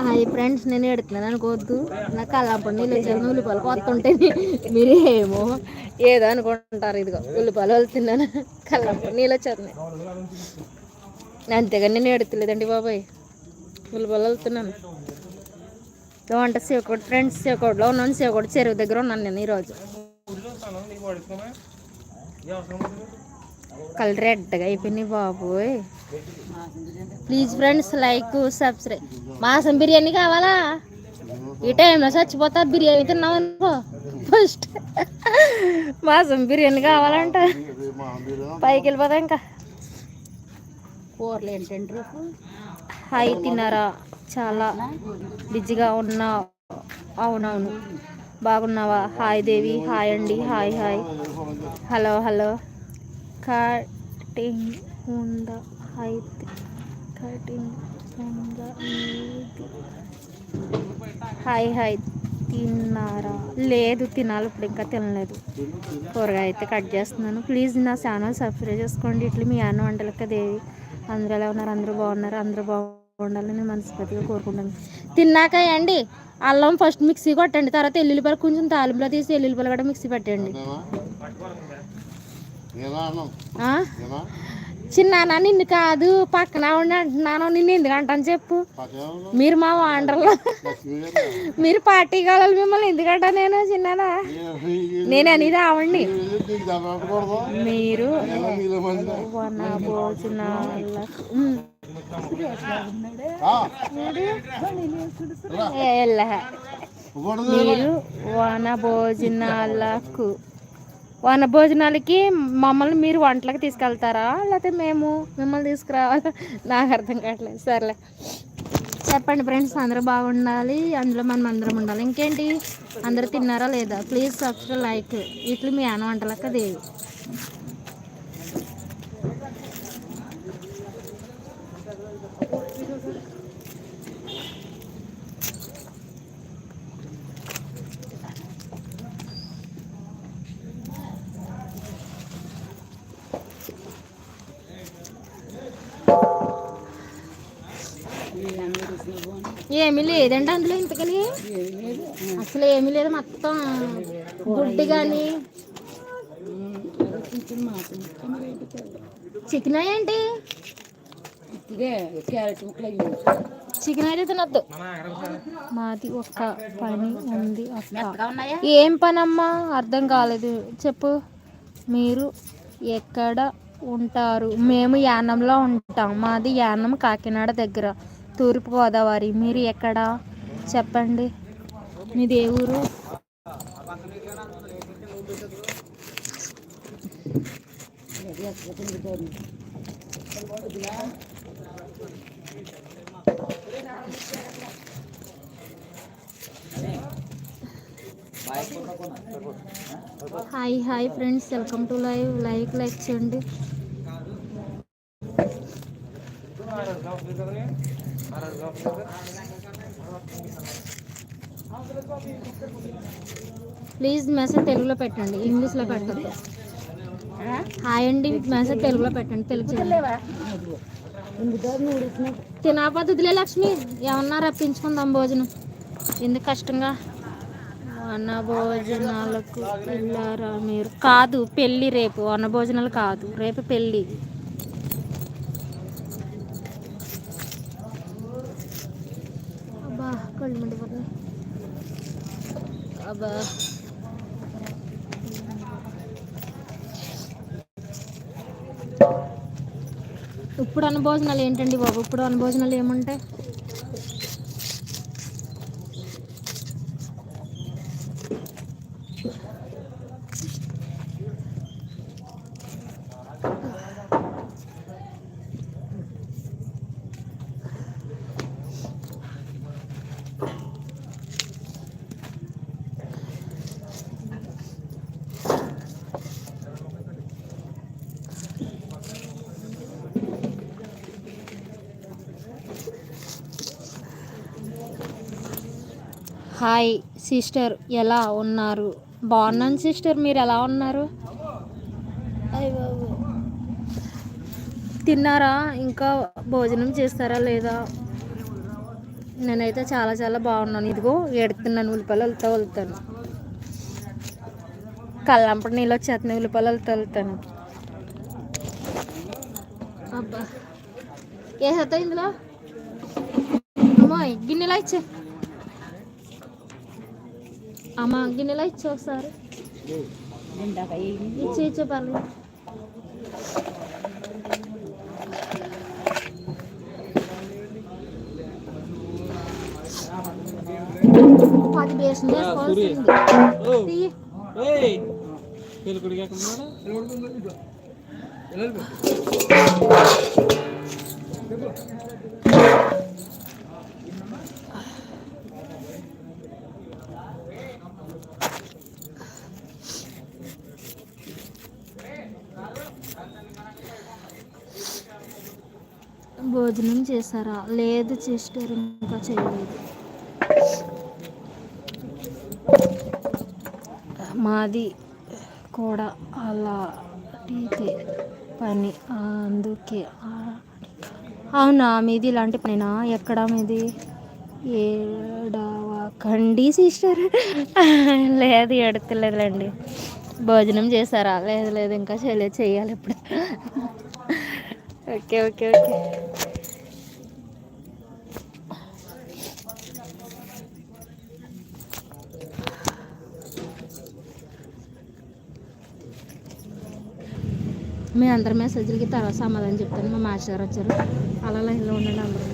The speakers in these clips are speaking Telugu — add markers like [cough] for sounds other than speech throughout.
హాయ్ ఫ్రెండ్స్ నేను ఎడుతున్నాను అనుకోవద్దు. నాకు అల్లప్పుడు నీళ్ళు వచ్చారు ఉల్లిపాయలు కొత్త మీరేమో ఏదో అనుకుంటారు ఇదిగో ఉల్లిపాయలు వెళ్తున్నాను కళ్ళప్పుడు నీళ్ళు వచ్చేస్తున్నాయి. అంతేగాని నేను ఎడతలేదండి బాబాయ్. ఉల్లిపాయలు వెళ్తున్నాను వంట శివకోడు ఫ్రెండ్స్ సేవకోటిలో ఉన్నాను. శివకోడు చెరువు దగ్గర ఉన్నాను నేను ఈరోజు. కలర్ రెడ్గా అయిపోయినాయి బాబోయ్. ప్లీజ్ ఫ్రెండ్స్ లైక్ సబ్స్క్రైబ్ మాసం బిర్యానీ కావాలా? ఈ టైంలో చచ్చిపోతా బిర్యానీ తిన్నావు అనుకో. ఫస్ట్ మాసం బిర్యానీ కావాలంట. పైకి వెళ్ళిపోతా ఇంకా. కూరలు ఏంటంటారు హాయ్ తిన్నారా? చాలా బిజీగా ఉన్నా అవునవును. బాగున్నావా? హాయ్ దేవి హాయ్ అండి hi hi hello hello cutting ఉందా? అయితే కటింగ్ ఉందా? Hi hi hi. తిన్నారా? లేదు తినాలి. ఇప్పుడు ఇంకా తినలేదు. కూరగాయ అయితే కట్ చేస్తున్నాను. ప్లీజ్ నా ఛానల్ సబ్స్క్రైబ్ చేసుకోండి. ఇట్లా మీ అన్న వంటలకి దేవి అందరూ ఎలా ఉన్నారు? అందరూ బాగున్నారు? అందరూ బాగుండాలని మనస్ఫూర్తిగా కోరుకుంటాను తిన్నాక అండి అల్లం ఫస్ట్ మిక్సీ కొట్టండి. తర్వాత ఎల్లుల్లిపాయలు కొంచెం తాలింపులో తీసి ఎల్లుల్లిపాయలు కూడా మిక్సీ పెట్టండి చిన్నానా నిన్ను కాదు పక్కన ఉండి అంటున్నాను నిన్ను ఎందుకు అంటాను చెప్పు. మీరు మా వాండర్లో. మీరు పార్టీ కావాలి మిమ్మల్ని ఎందుకంటా నేను చిన్నానా? నేను అనేది ఆవండి మీరు ఎల్లహ. మీరు వన భోజనాలకు భోజనాలకి మమ్మల్ని మీరు వంటలకు తీసుకెళ్తారా? లేకపోతే మేము మిమ్మల్ని తీసుకురావాలా నాకు అర్థం కావట్లేదు. సర్లే. చెప్పండి ఫ్రెండ్స్ అందరూ బాగుండాలి. అందులో మనం అందరం ఉండాలి. ఇంకేంటి? అందరూ తిన్నారా లేదా? Please subscribe like. ఇట్లు మీ అన్న వంటలక్క దేవి. ఏమీ లేదండి అందులో ఇంతకని. అసలు ఏమీ లేదు మొత్తం గుడ్డి కానీ చికెన్ ఏంటి? చికెన్ అయితే తినొద్దు. మాది ఒక్క పని ఉంది ఏం పని అమ్మా అర్థం కాలేదు. చెప్పు. మీరు ఎక్కడ ఉంటారు? మేము యానంలో ఉంటాం. మాది యానం కాకినాడ దగ్గర. తూర్పుగోదావరి. మీరు ఎక్కడ? చెప్పండి. మీది ఏ ఊరు? Hi hi friends. Welcome to live. Like like చేయండి. ప్లీజ్ మెసేజ్ తెలుగులో పెట్టండి ఇంగ్లీష్లో పెట్టద్దు. హాయ్ అండి మెసేజ్ తెలుగులో పెట్టండి తెలుగు చేయండి. తినా పద్ధతిలే లక్ష్మి ఏమన్నా రప్పించుకుందాం భోజనం. ఎందుకు కష్టంగా? అన్న భోజనాలకు వెళ్ళారా మీరు? కాదు పెళ్ళి రేపు అన్న భోజనాలు కాదు రేపు పెళ్ళి. అబ్బా ఇప్పుడు అన్న భోజనాలు ఏంటండి బాబు? ఇప్పుడు అన్న భోజనాలు ఏముంటాయి? హాయ్ సిస్టర్ ఎలా ఉన్నారు? బాగున్నాను సిస్టర్ మీరు ఎలా ఉన్నారు. తిన్నారా? ఇంకా భోజనం చేస్తారా లేదా? నేనైతే చాలా చాలా బాగున్నాను. ఇదిగో ఎడుతున్నాను ఉల్లిపాయలు వెళ్తా వెళ్తాను కళ్ళంపటి నీళ్ళు వచ్చేస్తున్నాయి ఉల్లిపాయలు వెళ్తా వెళ్తాను అబ్బా. వేసేస్తా ఇందులో? అమ్మో గిన్నెలా ఇచ్చే అమ్మ గిన్నెలా ఇచ్చే ఒకసారి. ఇచ్చే ఇచ్చే పర్లేదు. పది బేసం చేసుకోవాల్సింది తీయి. భోజనం చేశారా? లేదు సిస్టర్ ఇంకా చేయలేదు. మాది కూడా అలాంటిదే పని. అందుకే అవునా? మీది ఇలాంటి పనినా? ఎక్కడ మీది? ఏడవ కండి సిస్టర్. లేదు ఎడతలేదులేండి భోజనం చేశారా? లేదు లేదు ఇంకా చేయలేదు చేయాలి ఇప్పుడు. ఓకే ఓకే ఓకే మీ అందరి మెసేజ్లకి తర్వాత సమాధానం చెప్తాను. మా మాస్టర్ వచ్చారు. అలా లైన్లో ఉండండి అందరూ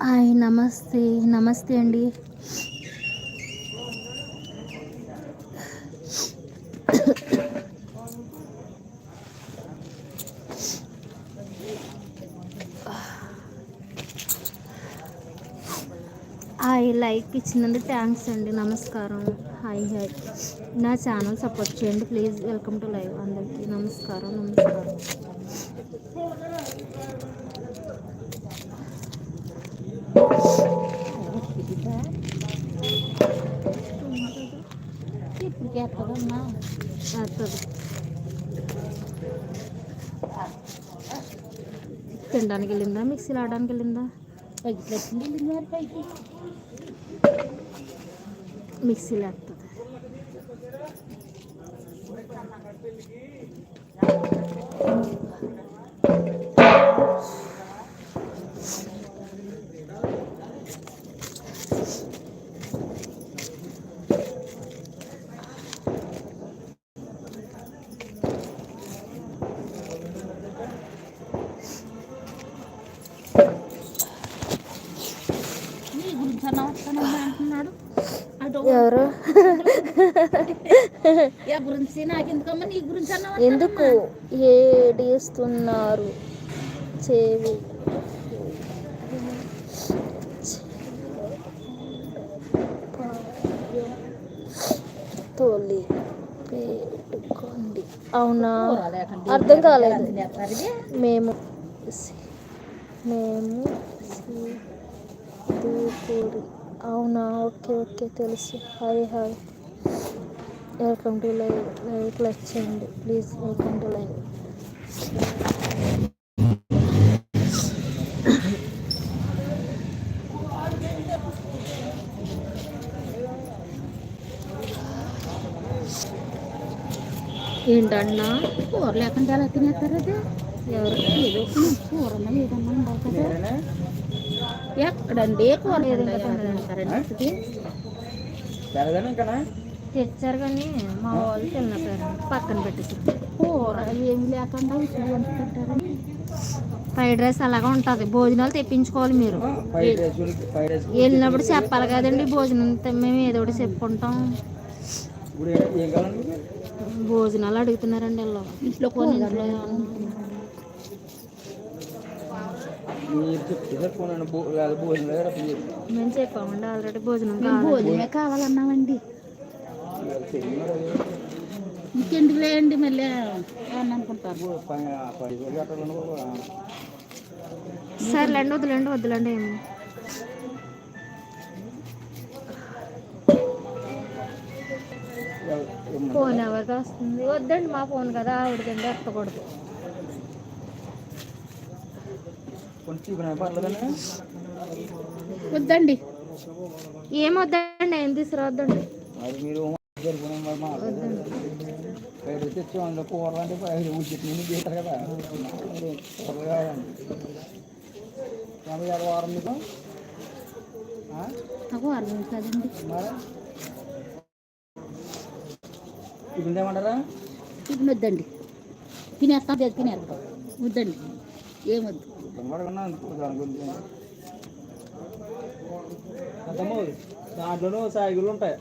హాయ్ నమస్తే నమస్తే అండి. హాయ్ లైక్ ఇచ్చినందుకు థ్యాంక్స్ అండి నమస్కారం. Hi hi. నా ఛానల్ సపోర్ట్ చేయండి ప్లీజ్. వెల్కమ్ టు లైవ్ అందరికీ. నమస్కారం నమస్కారం. ఇప్పుడు చేస్తుందమ్మా తినడానికి వెళ్ళిందా మిక్సీలో ఆడడానికి వెళ్ళిందా మిక్సీలో ఎత్తది Thank you గురించి అన్న వస్తానమ్మా అంటున్నాడు అటు ఎవరు [laughs] గురించి నీ గురించి ఎందుకు ఏడిస్తున్నారు? చెవి. తొలి పెట్టుకోండి. అవునా? అర్థం కాలేదు. మేము మేము దూకూరి అవునా? ఓకే ఓకే తెలుసు. Hi hi. Welcome to live live clutch చేయండి ప్లీజ్ వెల్కమ్ టు లైవ్ ఏంటన్నా? కూర లేకుండా ఎలా తినేస్తారు అది ఎవరు? ఏదో ఒక కూరలో ఏదన్నా ఉండాలి కదా? ఎక్కడండి? కూర లేదండి, లేకుండా తెచ్చారు కానీ మా వాళ్ళు తిన్నపోయారు పక్కన పెట్టేసి. కూర ఏమి లేకుండా ఎంత తింటారండి ఫ్రైడ్ రైస్ అలాగా ఉంటుంది. భోజనాలు తెప్పించుకోవాలి మీరు. వెళ్ళినప్పుడు చెప్పాలి కదండి భోజనం మేము ఏదో ఒకటి చెప్పుకుంటాం? భోజనాలు అడుగుతున్నారండి వీళ్ళు. ఇంట్లో కూర ఇంట్లో. మేము చెప్పామండి ఆల్రెడీ భోజనం భోజనమే కావాలన్నామండి. ఇంకెందుకు లేండి మళ్ళీ అని అనుకుంటారు. సర్లేండి వద్దులేండి వద్దులేండి ఏమి ఫోన్ ఎవరికి వస్తుంది. వద్దండి మా ఫోన్ కదా ఆవిడకండి ఎత్తకూడదు. వద్దండి. ఏం వద్దండి ఏం తీసుకురావద్దండి. మీరు మా బయట తెచ్చి అందులో కూరలు అంటే ఉచిత చేస్తారు కదా కూరలు కావాలండి యాభై ఆరు వారం మీకు మరి ఇప్పుడు ఏమంటారా టిఫిన్ వద్దండి తినేస్తాం తినేస్తాం వద్దండి ఏమొద్దు దాంట్లోనూ సాయిగులు ఉంటాయి.